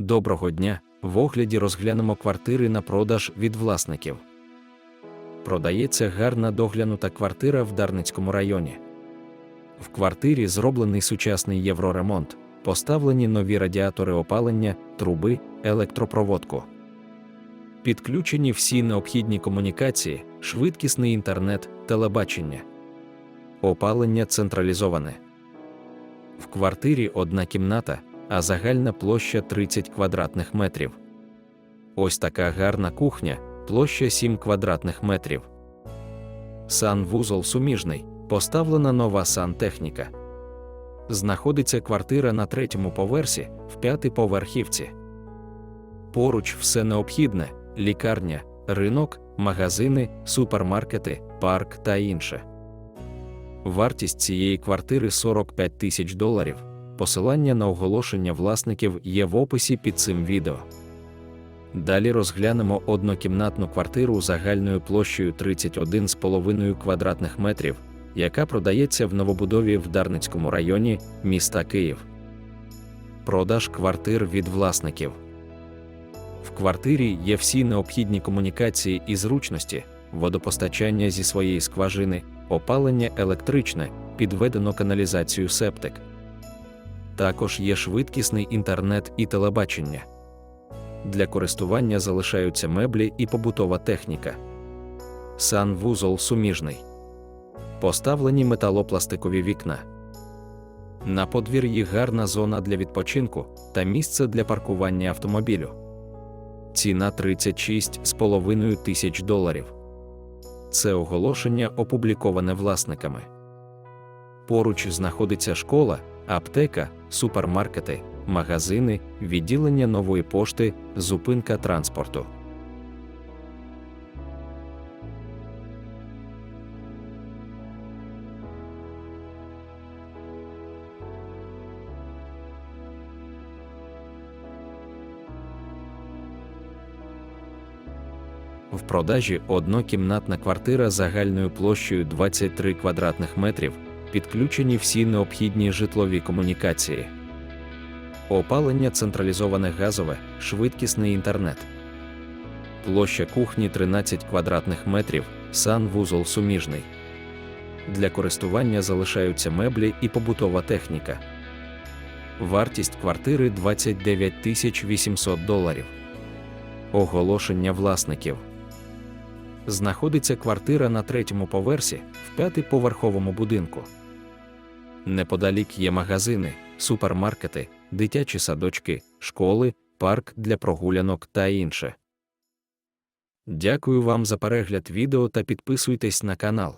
Доброго дня! В огляді розглянемо квартири на продаж від власників. Продається гарна доглянута квартира в Дарницькому районі. В квартирі зроблений сучасний євроремонт, поставлені нові радіатори опалення, труби, електропроводку. Підключені всі необхідні комунікації, швидкісний інтернет, телебачення. Опалення централізоване. В квартирі одна кімната, а загальна площа 30 квадратних метрів. Ось така гарна кухня, площа 7 квадратних метрів. Санвузол суміжний, поставлена нова сантехніка. Знаходиться квартира на третьому поверсі, в п'ятиповерхівці. Поруч все необхідне: лікарня, ринок, магазини, супермаркети, парк та інше. Вартість цієї квартири 45 тисяч доларів. Посилання на оголошення власників є в описі під цим відео. Далі розглянемо однокімнатну квартиру загальною площею 31,5 квадратних метрів, яка продається в новобудові в Дарницькому районі міста Київ. Продаж квартир від власників. В квартирі є всі необхідні комунікації і зручності, водопостачання зі своєї скважини, опалення електричне, підведено каналізацію септик. Також є швидкісний інтернет і телебачення. Для користування залишаються меблі і побутова техніка. Санвузол суміжний. Поставлені металопластикові вікна. На подвір'ї гарна зона для відпочинку та місце для паркування автомобілю. Ціна 36,5 тисяч доларів. Це оголошення опубліковане власниками. Поруч знаходиться школа, аптека, супермаркети, магазини, відділення нової пошти, зупинка транспорту. В продажі однокімнатна квартира загальною площею 23 квадратних метрів, підключені всі необхідні житлові комунікації. Опалення централізоване газове, швидкісний інтернет. Площа кухні 13 квадратних метрів, санвузол суміжний. Для користування залишаються меблі і побутова техніка. Вартість квартири 29 тисяч 800 доларів. Оголошення власників. Знаходиться квартира на третьому поверсі в п'ятиповерховому будинку. Неподалік є магазини, супермаркети, дитячі садочки, школи, парк для прогулянок та інше. Дякую вам за перегляд відео та підписуйтесь на канал.